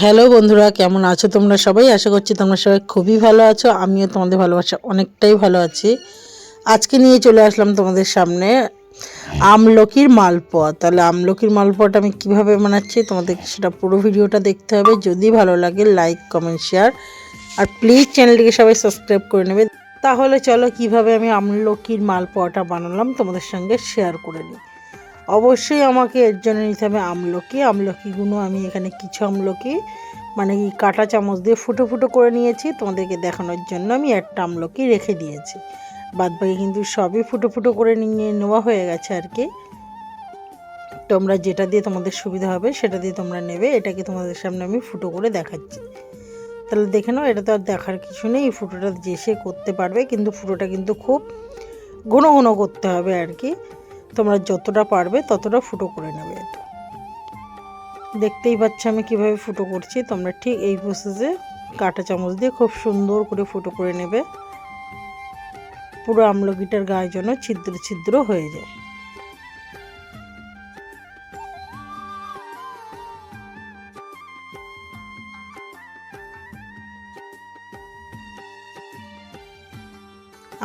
Hello বন্ধুরা, কেমন আছো তোমরা সবাই? আশা করছি তোমরা সবাই খুবই ভালো আছো। আমিও তোমাদের ভালোবাসা অনেকটাই ভালো আছি। আজকে নিয়ে চলে আসলাম তোমাদের সামনে আমলকির মালপোয়া। তাহলে আমলকির মালপোয়াটা আমি কীভাবে বানাচ্ছি তোমাদেরকে সেটা পুরো ভিডিওটা দেখতে হবে। যদি ভালো লাগে লাইক কমেন্ট শেয়ার আর প্লিজ চ্যানেলটিকে সবাই সাবস্ক্রাইব করে নেবে। তাহলে চলো কীভাবে আমি আমলকির মালপোয়াটা বানালাম তোমাদের সঙ্গে শেয়ার করে নিই। অবশ্যই আমাকে এর জন্য নিতে হবে আমলকি। আমলকিগুলো আমি এখানে কিছু আমলকি মানে কি কাঁটা চামচ দিয়ে ফুটো ফুটো করে নিয়েছি। তোমাদেরকে দেখানোর জন্য আমি একটা আমলকি রেখে দিয়েছি। বাদ বাকি কিন্তু সবই ফুটো ফুটো করে নিয়ে নেওয়া হয়ে গেছে আর কি। তোমরা যেটা দিয়ে তোমাদের সুবিধা হবে সেটা দিয়ে তোমরা নেবে, এটাকে তোমাদের সামনে আমি ফুটো করে দেখাচ্ছি। তাহলে দেখে নাও, এটা তো আর দেখার কিছু নেই ফুটোটা যে সে করতে পারবে, কিন্তু ফুটোটা কিন্তু খুব ঘন ঘন করতে হবে আর কি। তোমরা যতটা পারবে ততটা ফুটো করে নেবে। দেখতেই পাচ্ছ আমি কীভাবে ফুটো করছি। তোমরা ঠিক এই প্রসেসে কাঁটা চামচ দিয়ে খুব সুন্দর করে ফুটো করে নেবে। পুরো আমলকিটার গায়ে যেন ছিদ্র ছিদ্র হয়ে যায়।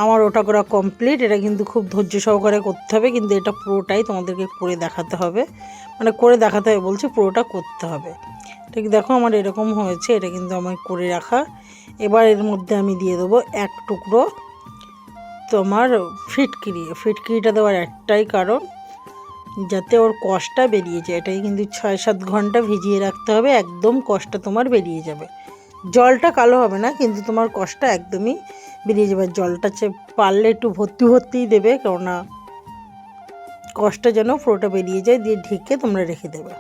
আমার ওটা করা কমপ্লিট এটা কিন্তু খুব ধৈর্য সহকারে করতে হবে, কিন্তু এটা পুরোটাই তোমাদেরকে করে দেখাতে হবে। মানে করে দেখাতে হবে, বলছি পুরোটা করতে হবে। ঠিক দেখো আমার এরকম হয়েছে, এটা কিন্তু আমার করে রাখা। এবার এর মধ্যে আমি দিয়ে দেবো এক টুকরো তোমার ফিটকিরি। ফিটকিরিটা দেওয়ার একটাই কারণ, যাতে ওর কষটা বেরিয়ে যায়। এটাকে কিন্তু ছয় সাত ঘণ্টা ভিজিয়ে রাখতে হবে, একদম কষটা তোমার বেরিয়ে যাবে। জলটা কালো হবে না, কিন্তু তোমার কষটা একদমই বেরিয়ে যাবে। জলটা পারলে একটু ভর্তি ভর্তিই দেবে, কেননা কষটা যেন পুরোটা বেরিয়ে যায়, দিয়ে ঢেকে তোমরা রেখে দেবে।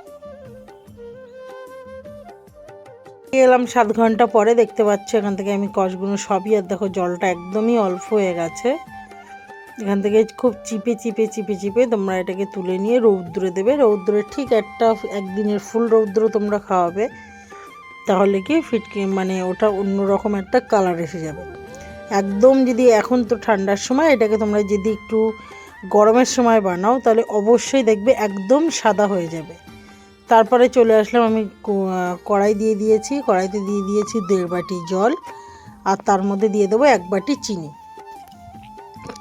এলাম সাত ঘণ্টা পরে, দেখতে পাচ্ছি এখান থেকে আমি কষগুলো সবই, আর দেখো জলটা একদমই অল্প হয়ে গেছে। এখান থেকে খুব চিপে চিপে চিপে চিপে তোমরা এটাকে তুলে নিয়ে রৌদ্রে দেবে। রৌদ্রে ঠিক একটা একদিনের ফুল রৌদ্র তোমরা খাওয়াবে, তাহলে কি ফিটকি মানে ওটা অন্যরকম একটা কালার এসে যাবে। একদম যদি এখন তো ঠান্ডার সময়, এটাকে তোমরা যদি একটু গরমের সময় বানাও, তাহলে অবশ্যই দেখবে একদম সাদা হয়ে যাবে। তারপরে চলে আসলাম আমি কড়াই দিয়ে দিয়েছি, কড়াইতে দিয়ে দিয়েছি দেড় বাটি জল, আর তার মধ্যে দিয়ে দেবো এক বাটি চিনি।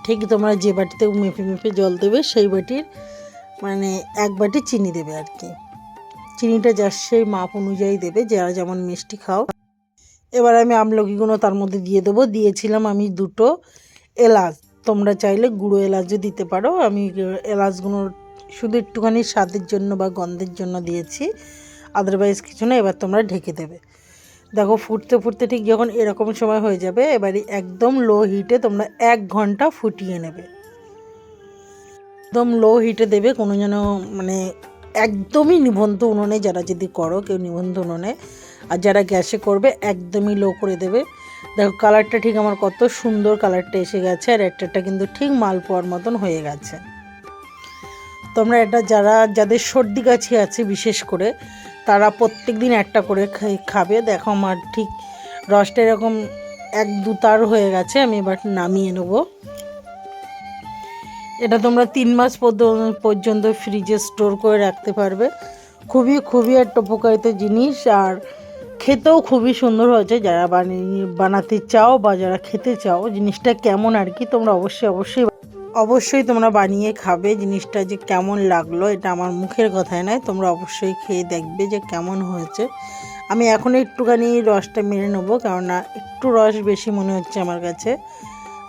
ঠিক তোমরা যে বাটিতে মেপে মেপে জল দেবে, সেই বাটির মানে এক বাটি চিনি দেবে আর কি। চিনিটা যার সেই মাপ অনুযায়ী দেবে, যারা যেমন মিষ্টি খাও। এবার আমি আমলকিগুলো তার মধ্যে দিয়ে দেবো। দিয়েছিলাম আমি দুটো এলাচ। তোমরা চাইলে গুঁড়ো এলাচও দিতে পারো। আমি এলাচগুলো শুধু একটুখানি স্বাদের জন্য বা গন্ধের জন্য দিয়েছি। আদারওয়াইজ কিছু না, এবার তোমরা ঢেকে দেবে। দেখো, ফুটতে ফুটতে ঠিক যখন এরকম সময় হয়ে যাবে, এবারে একদম লো হিটে তোমরা এক ঘণ্টা ফুটিয়ে নেবে। একদম লো হিটে দেবে কোনো যেন মানে একদমই নিবন্ধ উনুনে, যারা যদি করো, কেউ নিবন্ধ উনুনে আর যারা গ্যাসে করবে, একদমই লো করে দেবে। দেখো কালারটা ঠিক আমার কত সুন্দর কালারটা এসে গেছে, আর একটাটা কিন্তু ঠিক মাল পোয়ার মতন হয়ে গেছে। তোমরা এটা যারা, যাদের সর্দি কাছি আছে বিশেষ করে, তারা প্রত্যেক দিন একটা করে খাবে। দেখো আমার ঠিক রসটা এরকম এক দুতার হয়ে গেছে, আমি এবার নামিয়ে নেব। এটা তোমরা তিন মাস পর্যন্ত ফ্রিজে স্টোর করে রাখতে পারবে। খুবই খুবই একটা উপকারিত জিনিস। আর খেতেও খুবই সুন্দর হয়েছে। যারা বানিয়ে বানাতে চাও বা যারা খেতে চাও, জিনিসটা কেমন আর কি, তোমরা অবশ্যই অবশ্যই অবশ্যই তোমরা বানিয়ে খাবে। জিনিসটা যে কেমন লাগল, এটা আমার মুখের কথায় নয়, তোমরা অবশ্যই খেয়ে দেখবে যে কেমন হয়েছে। আমি এখন একটুখানি রসটা মেরে নেব, কেননা একটু রস বেশি মনে হচ্ছে আমার কাছে।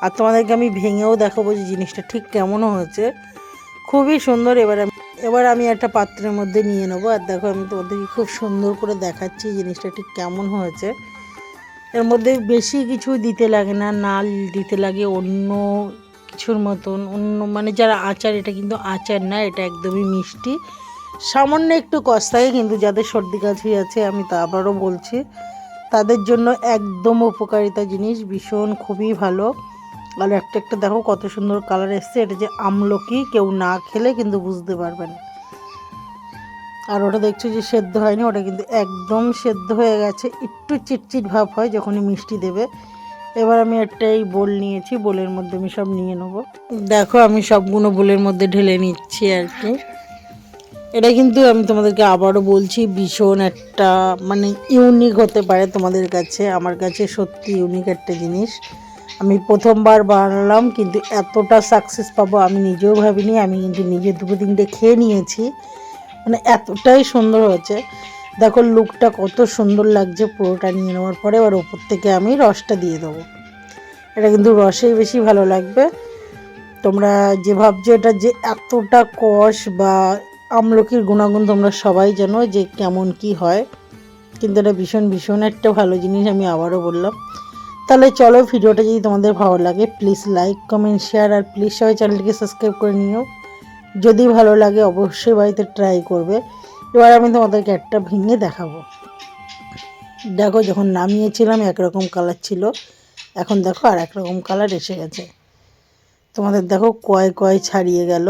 আর তোমাদেরকে আমি ভেঙেও দেখাবো যে জিনিসটা ঠিক কেমন হয়েছে। খুবই সুন্দর, এবার আমি এবার আমি একটা পাত্রের মধ্যে নিয়ে নেব। আর দেখো, আমি তোমাদেরকে খুব সুন্দর করে দেখাচ্ছি জিনিসটা ঠিক কেমন হয়েছে। এর মধ্যে বেশি কিছু দিতে লাগে না, নাল দিতে লাগে, অন্য কিছুর মতন, অন্য মানে যারা আচার, এটা কিন্তু আচার না, এটা একদমই মিষ্টি। সামান্য একটু কষ কিন্তু যাদের সর্দি কাছি আছে, আমি তা আবারও বলছি, তাদের জন্য একদম উপকারিতা জিনিস, ভীষণ, খুবই ভালো। আর একটা একটা, দেখো কত সুন্দর কালার এসছে। এটা যে আমলকি, কেউ না খেলে কিন্তু বুঝতে পারবে না। আর ওটা দেখছ যে সেদ্ধ হয়নি, ওটা কিন্তু একদম সেদ্ধ হয়ে গেছে। একটু চিটচিট ভাব হয় যখনই মিষ্টি দেবে। এবার আমি একটাই বোল নিয়েছি, বোলের মধ্যে আমি সব নিয়ে নেব। দেখো, আমি সবগুলো বোলের মধ্যে ঢেলে নিচ্ছি আর কি। এটা কিন্তু আমি তোমাদেরকে আবারও বলছি, ভীষণ একটা মানে ইউনিক হতে পারে তোমাদের কাছে। আমার কাছে সত্যি ইউনিক একটা জিনিস। আমি প্রথমবার বানালাম, কিন্তু এতটা সাকসেস পাবো আমি নিজেও ভাবিনি, আমি কিন্তু নিজে দুটো তিনটে খেয়ে নিয়েছি। মানে এতটাই সুন্দর হয়েছে। দেখো লুকটা কত সুন্দর লাগছে, পুরোটা নিয়ে নেওয়ার পরে এবার ওপর থেকে আমি রসটা দিয়ে দেবো। এটা কিন্তু রসেই বেশি ভালো লাগবে। তোমরা যে ভাবছ এটা যে এতটা কষ বা আমলকির গুণাগুণ তোমরা সবাই জানো যে কেমন কি হয়, কিন্তু এটা ভীষণ ভীষণ একটা ভালো জিনিস আমি আবারও বললাম। তাহলে চলো ভিডিওটা যদি তোমাদের ভালো লাগে প্লিজ লাইক কমেন্ট শেয়ার আর প্লিজ সবাই চ্যানেলটিকে সাবস্ক্রাইব করে নিও। যদি ভালো লাগে, অবশ্যই বাড়িতে ট্রাই করবে। এবার আমি তোমাদেরকে একটা ভেঙে দেখাবো। দেখো, যখন নামিয়েছিলাম, একরকম কালার ছিল। এখন দেখো, আর একরকম কালার এসে গেছে। তোমাদের দেখো, কয় কয় ছাড়িয়ে গেল।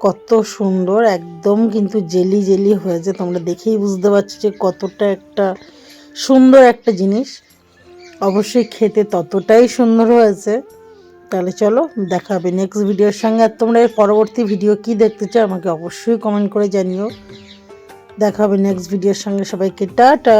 কত সুন্দর, একদম কিন্তু জেলি জেলি হয়েছে। তোমরা দেখেই বুঝতে পারছ যে কতটা একটা সুন্দর একটা জিনিস। অবশ্যই খেতে ততটাই সুন্দর হয়েছে। তাহলে চলো, দেখা হবে নেক্সট ভিডিওর সঙ্গে। আর তোমরা এর পরবর্তী ভিডিও কি দেখতে চাও, আমাকে অবশ্যই কমেন্ট করে জানিও। দেখা হবে নেক্সট ভিডিওর সঙ্গে। সবাইকে টাটা।